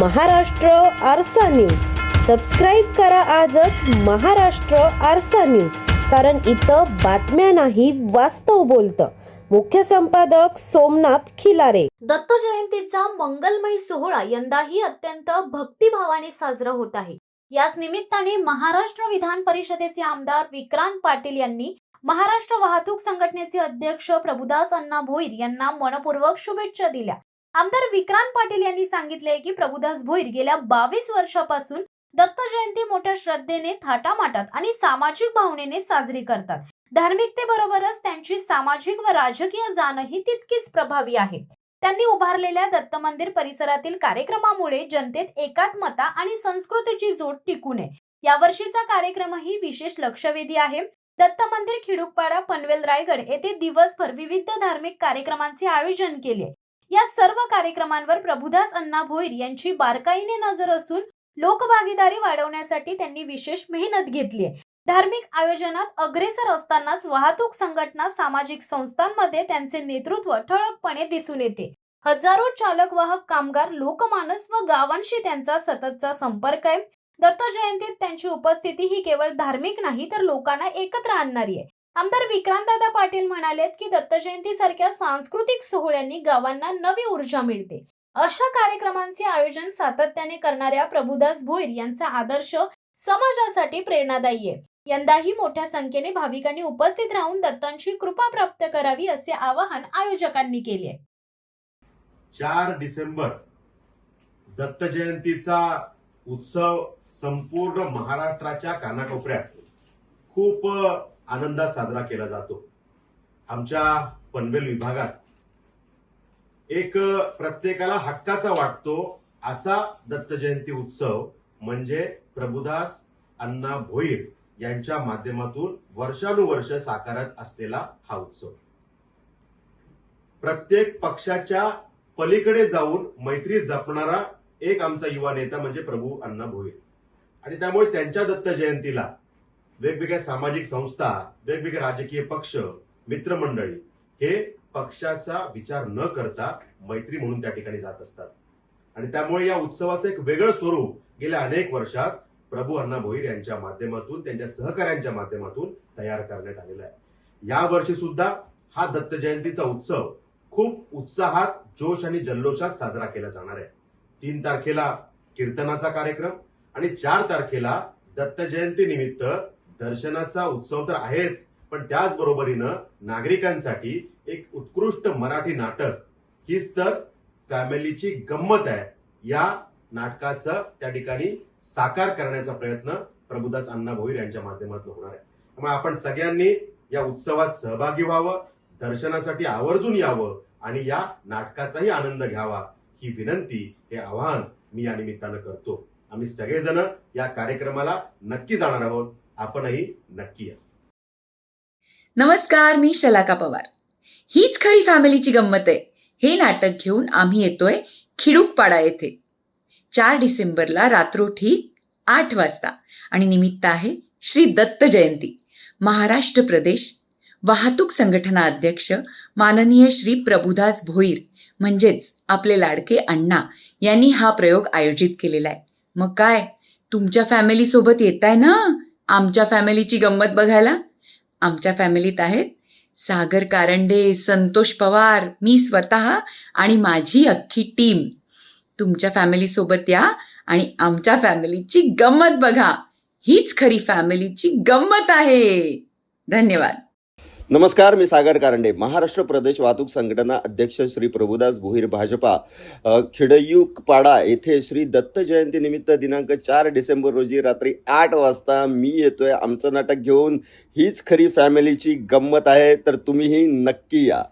महाराष्ट्र आरसा news. Subscribe करा आजच महाराष्ट्र आरसा न्यूज. कारण इथं बातम्या नाही वास्तव बोलतं. मुख्य संपादक सोमनाथ खिलारे. दत्त जयंतीचा मंगलमय सोहळा यंदाही अत्यंत भक्तिभावाने साजरा होत आहे. याच निमित्ताने महाराष्ट्र विधान परिषदेचे आमदार विक्रांत पाटील यांनी महाराष्ट्र वाहतूक संघटनेचे अध्यक्ष प्रभुदास अण्णा भोईर यांना मनपूर्वक शुभेच्छा दिल्या. आमदार विक्रांत पाटील यांनी सांगितले की प्रभुदास भोईर गेल्या बावीस वर्षापासून दत्त जयंती मोठ्या श्रद्धेने थाटामाटात आणि सामाजिक भावनेने साजरी करतात. धार्मिकतेबरोबरच त्यांची सामाजिक व राजकीय जाणही तितकीच प्रभावी आहे. त्यांनी उभारलेल्या दत्त मंदिर परिसरातील कार्यक्रमामुळे जनतेत एकात्मता आणि संस्कृतीची जोड टिकू नये. यावर्षीचा कार्यक्रमही विशेष लक्षवेधी आहे. दत्त मंदिर खिडुकपाडा पनवेल रायगड येथे दिवसभर विविध धार्मिक कार्यक्रमांचे आयोजन केले. या सर्व कार्यक्रमांवर प्रभुदास अण्णा भोईर यांची बारकाईने नजर असून लोकभागीदारी वाढवण्यासाठी त्यांनी विशेष मेहनत घेतली आहे. धार्मिक आयोजनात अग्रेसर असतानाच वाहतूक संघटना सामाजिक संस्थांमध्ये त्यांचे नेतृत्व ठळकपणे दिसून येते. हजारो चालक वाहक कामगार लोकमानस व गावांशी त्यांचा सततचा संपर्क आहे. दत्त जयंतीत त्यांची उपस्थिती ही केवळ धार्मिक नाही तर लोकांना एकत्र आणणारी आहे. आमदार विक्रांतदादा पाटील म्हणालेत की दत्त जयंती सारख्या सांस्कृतिक सोहळ्यांनी गावांना नवी ऊर्जा मिळते. अशा कार्यक्रमांचे आयोजन सातत्याने करणाऱ्या प्रभुदास भोईर यांचा आदर्श समाजासाठी प्रेरणादायी आहे. यंदाही मोठ्या संख्येने भाविकांनी उपस्थित राहून दत्तांची कृपा प्राप्त करावी असे आवाहन आयोजकांनी केले चार डिसेंबर दत्त जयंतीचा उत्सव संपूर्ण महाराष्ट्राच्या कानाकोपऱ्यात. खूप आनंदात साजरा केला जातो. आमच्या पनवेल विभागात एक प्रत्येकाला हक्काचा वाटतो असा दत्त जयंती उत्सव म्हणजे प्रभुदास अण्णा भोईर यांच्या माध्यमातून वर्षानुवर्ष साकारत असलेला हा उत्सव. प्रत्येक पक्षाच्या पलीकडे जाऊन मैत्री जपणारा एक आमचा युवा नेता म्हणजे प्रभू अण्णा भोईर. आणि त्यामुळे त्यांच्या दत्त जयंतीला वेगवेगळ्या सामाजिक संस्था वेगवेगळे राजकीय पक्ष मित्रमंडळी हे पक्षाचा विचार न करता मैत्री म्हणून त्या ठिकाणी जात असतात. आणि त्यामुळे या उत्सवाचं एक वेगळं स्वरूप गेल्या अनेक वर्षात प्रभू अण्णा भोईर यांच्या माध्यमातून त्यांच्या सहकाऱ्यांच्या माध्यमातून तयार करण्यात आलेला आहे. या वर्षी सुद्धा हा दत्त जयंतीचा उत्सव खूप उत्साहात जोश आणि जल्लोषात साजरा केला जाणार आहे. तीन तारखेला कीर्तनाचा कार्यक्रम आणि चार तारखेला दत्त जयंती निमित्त दर्शनाचा उत्सव तर आहेच पण त्याचबरोबरीनं नागरिकांसाठी एक उत्कृष्ट मराठी नाटक. हीच तर फॅमिलीची गंमत आहे. या नाटकाचं त्या ठिकाणी साकार करण्याचा प्रयत्न प्रभुदास अण्णा भोईर यांच्या माध्यमातून होणार आहे. त्यामुळे आपण सगळ्यांनी या उत्सवात सहभागी व्हावं दर्शनासाठी आवर्जून यावं आणि या नाटकाचाही आनंद घ्यावा ही विनंती हे आवाहन मी या निमित्तानं करतो. आम्ही सगळेजण या कार्यक्रमाला नक्की जाणार आहोत. आपणही नक्की या. नमस्कार मी शलाका पवार. हीच खरी फॅमिलीची गंमत आहे. हे नाटक घेऊन आम्ही येतोय खिडूकपाडा येथे. चार डिसेंबरला रात्रोठी आठ वाजता आणि निमित्त आहे श्री दत्त जयंती. महाराष्ट्र प्रदेश वाहतूक संघटना अध्यक्ष माननीय श्री प्रभुदास भोईर म्हणजेच आपले लाडके अण्णा यांनी हा प्रयोग आयोजित केलेला आहे. मग काय? तुमच्या फॅमिलीसोबत येत आहे ना? आमच्या फॅमिलीची गंमत बघायला. आमच्या फॅमिलीत आहेत सागर कारंडे संतोष पवार मी स्वतः आणि माझी अख्खी टीम. तुमच्या फॅमिलीसोबत या आणि आमच्या फॅमिलीची गंमत बघा. हीच खरी फॅमिलीची गंमत आहे. धन्यवाद. नमस्कार मी सागर कारंडे. महाराष्ट्र प्रदेश वाहतूक संघटना अध्यक्ष श्री प्रभुदास भोईर भाजपा अ, खिडयूकपाडा येथे श्री दत्त जयंती निमित्त दिनांक चार डिसेंबर रोजी रात्री आठ वाजता मी येतोय आमचं नाटक घेऊन. हीच खरी फॅमिलीची गंमत आहे तर तुम्हीही नक्की या.